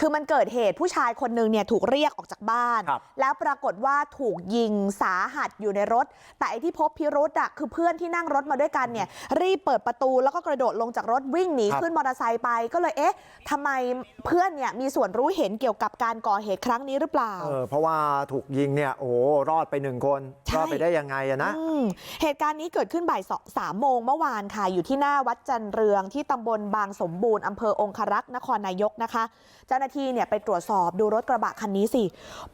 คือมันเกิดเหตุผู้ชายคนหนึ่งเนี่ยถูกเรียกออกจากบ้านครับแล้วปรากฏว่าถูกยิงสาหัสอยู่ในรถแต่ไอที่พบพิรุษอะคือเพื่อนที่นั่งรถมาด้วยกันเนี่ยรีบเปิดประตูแล้วก็กระโดดลงจากรถวิ่งหนีครับขึ้นมอเตอร์ไซค์ไปก็เลยเอ๊ะทำไมเพื่อนเนี่ยมีส่วนรู้เห็นเกี่ยวกับการก่อเหตุครั้งนี้หรือเปล่าเออเพราะว่าถูกยิงเนี่ยโอ้โหรอดไปหนึ่งคนใช่รอดไปได้ยังไงอะนะอืมเหตุการณ์นี้เกิดขึ้นบ่ายสสามโมงเมื่อวานค่ะอยู่ที่หน้าวัดจันเรืองที่ตำบลบางสมบูรณ์อำเภอองครักษ์นครนายกนะคะเจ้าหน้าที่เนี่ยไปตรวจสอบดูรถกระบะคันนี้สิ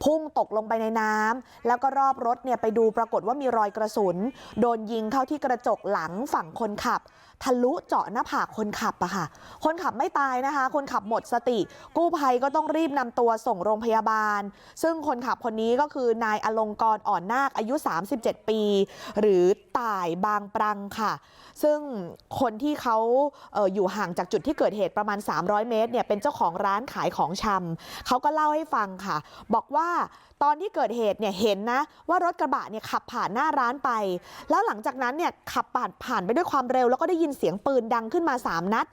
พุ่งตกลงไปในน้ำแล้วก็รอบรถเนี่ยไปดูปรากฏว่ามีรอยกระสุนโดนยิงเข้าที่กระจกหลังฝั่งคนขับทะลุเจาะหน้าผากคนขับอะค่ะคนขับไม่ตายนะคะ คนขับหมดสติ กู้ภัยก็ต้องรีบนำตัวส่งโรงพยาบาล ซึ่งคนขับคนนี้ก็คือนายอลงกรอ่อนนาคอายุ 37 ปี หรือ ตายบางปรังค่ะซึ่งคนที่เขาเอออยู่ห่างจากจุดที่เกิดเหตุประมาณ300เมตรเนี่ยเป็นเจ้าของร้านขายของชำเขาก็เล่าให้ฟังค่ะ บอกว่าตอนที่เกิดเหตุเนี่ยเห็นนะว่ารถกระบะเนี่ยขับผ่านหน้าร้านไป แล้วหลังจากนั้นเนี่ยขับผ่านผ่านไปด้วยความเร็ว แล้วก็ได้ยินเสียงปืนดังขึ้นมา3นัด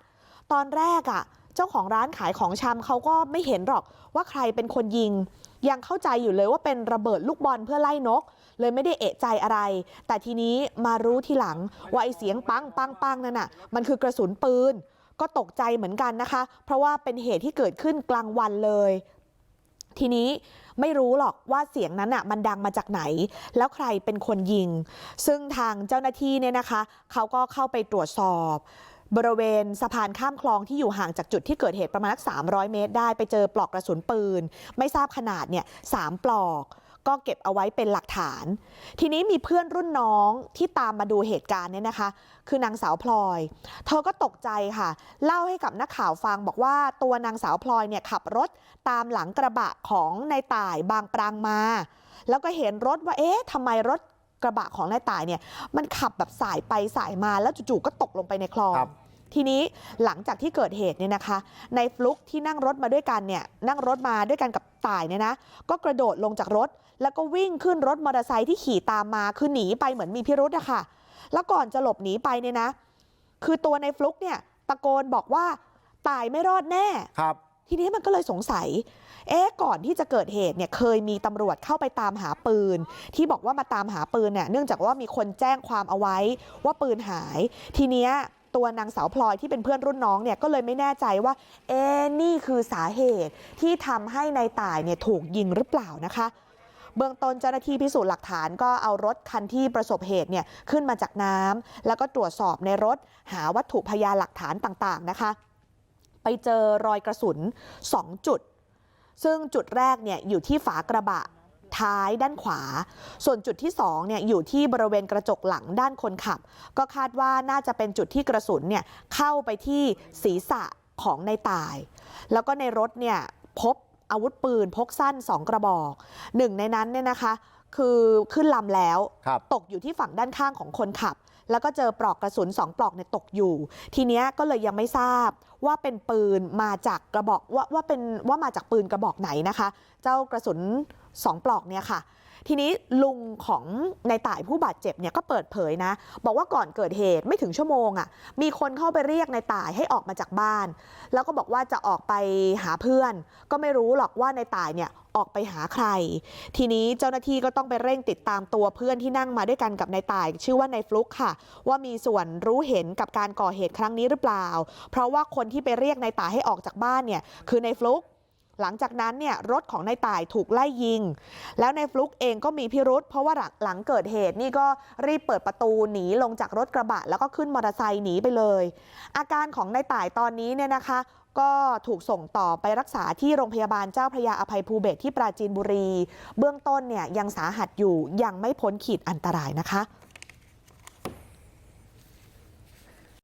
ตอนแรกอะ่ะ เจ้าของร้านขายของชำเขาก็ไม่เห็นหรอกว่าใครเป็นคนยิงยังเข้าใจอยู่เลยว่าเป็นระเบิดลูกบอลเพื่อไล่นก เลยไม่ได้เอะใจอะไร แต่ทีนี้มารู้ทีหลังว่าไอเสียงปังปังปังนั่นน่ะมันคือกระสุนปืน ก็ตกใจเหมือนกันนะคะ เพราะว่าเป็นเหตุที่เกิดขึ้นกลางวันเลย ทีนี้ไม่รู้หรอกว่าเสียงนั้นอะมันดังมาจากไหน แล้วใครเป็นคนยิง ซึ่งทางเจ้าหน้าที่เนี่ยนะคะเขาก็เข้าไปตรวจสอบ บริเวณสะพานข้ามคลองที่อยู่ห่างจากจุดที่เกิดเหตุประมาณสัก300เมตรได้ไปเจอปลอกกระสุนปืน ไม่ทราบขนาดเนี่ยสามปลอกก็เก็บเอาไว้เป็นหลักฐาน ทีนี้มีเพื่อนรุ่นน้องที่ตามมาดูเหตุการณ์เนี่ยนะคะ คือนางสาวพลอย เธอก็ตกใจค่ะ เล่าให้กับนักข่าวฟังบอกว่าตัวนางสาวพลอยเนี่ยขับรถตามหลังกระบะของนายต่ายบางปรางมา แล้วก็เห็นรถว่าเอ๊ะทำไมรถกระบะของนายต่ายเนี่ยมันขับแบบสายไปสายมาแล้วจู่ๆก็ตกลงไปในคลอง ทีนี้หลังจากที่เกิดเหตุเนี่ยนะคะในฟลุกที่นั่งรถมาด้วยกันเนี่ยนั่งรถมาด้วยกันกับต่ายเนี่ยนะก็กระโดดลงจากรถแล้วก็วิ่งขึ้นรถมอเตอร์ไซค์ที่ขี่ตามมาคือหนีไปเหมือนมีพิรุธอะค่ะแล้วก่อนจะหลบหนีไปเนี่ยนะคือตัวในฟลุกเนี่ยตะโกนบอกว่าตายไม่รอดแน่ครับทีนี้มันก็เลยสงสัยเอ๊ะก่อนที่จะเกิดเหตุเนี่ยเคยมีตำรวจเข้าไปตามหาปืน ที่บอกว่ามาตามหาปืนเนี่ยเนื่องจากว่ามีคนแจ้งความเอาไว้ว่าปืนหายทีเนี้ย ตัวนางสาวพลอยที่เป็นเพื่อนรุ่นน้องเนี่ยก็เลยไม่แน่ใจว่าเอ๊นี่คือสาเหตุที่ทำให้ในายตายเนี่ยถูกยิงหรือเปล่านะคะเบื้องต้นเจ้าหน้าที่พิสูจน์หลักฐานก็เอารถคันที่ประสบเหตุเนี่ยขึ้นมาจากน้ำแล้วก็ตรวจสอบในรถหาวัตถุพยานหลักฐานต่างๆนะคะ ไปเจอรอยกระสุน 2 จุด ซึ่งจุดแรกเนี่ยอยู่ที่ฝากระบะ ท้ายด้านขวาส่วนจุดที่2เนี่ยอยู่ที่บริเวณกระจกหลังด้านคนขับ ก็คาดว่าน่าจะเป็นจุดที่กระสุนเนี่ยเข้าไปที่ศีรษะของในตาย แล้วก็ในรถเนี่ยพบอาวุธปืนพกสั้น 2 กระบอกหนึ่งในนั้นเนี่ยนะคะคือขึ้นลำแล้วครับตกอยู่ที่ฝั่งด้านข้างของคนขับ แล้วก็เจอปลอกกระสุน2ปลอกเนี่ยตกอยู่ ทีเนี้ยก็เลยยังไม่ทราบว่าเป็นปืนมาจากกระบอกว่าว่าเป็นว่ามาจากปืนกระบอกไหนนะคะ เจ้ากระสุน 2ปลอกเนี่ยค่ะทีนี้ลุงของในายต่ายผู้บาดเจ็บเนี่ยก็เปิดเผยนะ บอกว่าก่อนเกิดเหตุไม่ถึงชั่วโมงอะ่ะมีคนเข้าไปเรียกในายต่ายให้ออกมาจากบ้าน แล้วก็บอกว่าจะออกไปหาเพื่อน ก็ไม่รู้หรอกว่าในายต่ายเนี่ยออกไปหาใคร ทีนี้เจ้าหน้าที่ก็ต้องไปเร่งติดตามตัวเพื่อนที่นั่งมาด้วยกันกับนายต่าย ชื่อว่านายฟลุกค่ะ ว่ามีส่วนรู้เห็นกับการก่อเหตุครั้งนี้หรือเปล่า เพราะว่าคนที่ไปเรียกนายต่ายให้ออกจากบ้านเนี่ยคือนายฟลุก หลังจากนั้นเนี่ยรถของนายต่ายถูกไล่ยิงแล้วนายฟลุกเองก็มีพิรุษเพราะว่าหลังหลังเกิดเหตุนี่ก็รีบเปิดประตูหนีลงจากรถกระบะแล้วก็ขึ้นมอเตอร์ไซค์หนีไปเลย อาการของนายต่ายตอนนี้เนี่ยนะคะก็ถูกส่งต่อไปรักษาที่โรงพยาบาลเจ้าพระยาอภัยภูเบศที่ปราจีนบุรี เบื้องต้นเนี่ยยังสาหัสอยู่ยังไม่พ้นขีดอันตรายนะคะ